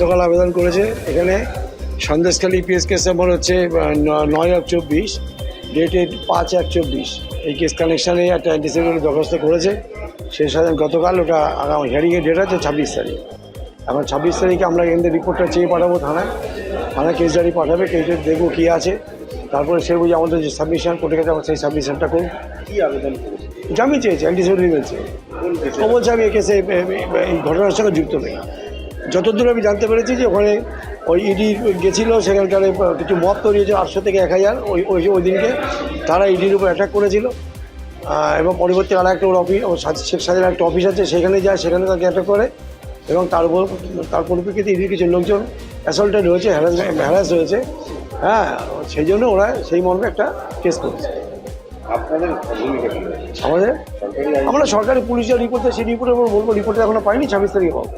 গতকাল আবেদন করেছে। এখানে সন্দেশখালী পিএস কেস নম্বর হচ্ছে নয় এক চব্বিশ ডেটেড পাঁচ এক চব্বিশ। এই কেস কানেকশানে একটা অ্যান্টিসিপেটরি দরখাস্ত করেছে। সেই সাথে গতকাল ওটা আগামী হিয়ারিংয়ের ডেট আছে ছাব্বিশ তারিখ। এখন ছাব্বিশ তারিখে আমরা এখান থেকে রিপোর্টটা চেয়ে পাঠাবো থানায়। থানায় কেস ডায়েরি পাঠাবে কেসে দেখব কী আছে। তারপরে সে বুঝে আমাদের যে সাবমিশন কোর্টে গেছে আমরা সেই সাবমিশনটা করব। কী আবেদন করেছে? জামিন চেয়েছে অ্যান্টিসিপেটরি বলছে ও বলছে আমি এই কেসে এই ঘটনার সঙ্গে যুক্ত নেই। যতদূর আমি জানতে পেরেছি যে ওখানে ওই ইডি গেছিল সেখানকার কিছু মত তৈরি হয়েছে আটশো থেকে এক হাজার ওই ওই ওই দিনকে। তারা ইডির উপর অ্যাটাক করেছিল। এবং পরবর্তী আর একটা ওর অফিস শেখ সাজের একটা অফিস আছে সেখানে যায় সেখানে তাকে অ্যাটাক করে। এবং তার উপর তার পরিপ্রেক্ষিতে ইডির কিছু লোকজন অ্যাসল্টেড হয়েছে হ্যারাস হ্যারাস হয়েছে। হ্যাঁ সেই জন্য ওরা সেই মর্মে একটা কেস করেছে। আমাদের? আমরা সরকারি পুলিশের রিপোর্টে সেই রিপোর্টের উপর বলব রিপোর্টটা এখনও পাইনি ছাব্বিশ তারিখে পাবো।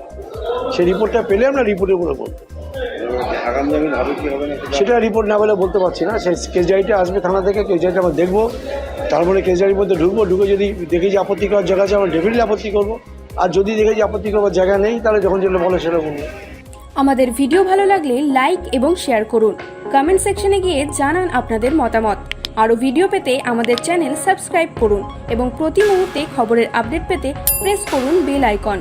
সেই রিপোর্টটা পেলে আমরা রিপোর্টের উপরে বলব। সেটা রিপোর্ট না পেলে বলতে পারছি না। সেই কেস ডায়েরিটা আসবে থানা থেকে কেস আমরা দেখব। তারপরে কেস মধ্যে ঢুকবো, ঢুকে যদি দেখি যে আপত্তি করার জায়গা আছে, আমরা ডেফিনেটলি আপত্তি করব। আর যদি দেখি যে আপত্তি করবার জায়গা নেই, তাহলে যখন যেটা বলে সেটা বলব। আমাদের ভিডিও ভালো লাগলে লাইক এবং শেয়ার করুন। কমেন্ট সেকশনে গিয়ে জানান আপনাদের মতামত। আরও ভিডিও পেতে আমাদের চ্যানেল সাবস্ক্রাইব করুন এবং প্রতি মুহূর্তে খবরের আপডেট পেতে প্রেস করুন বেল আইকন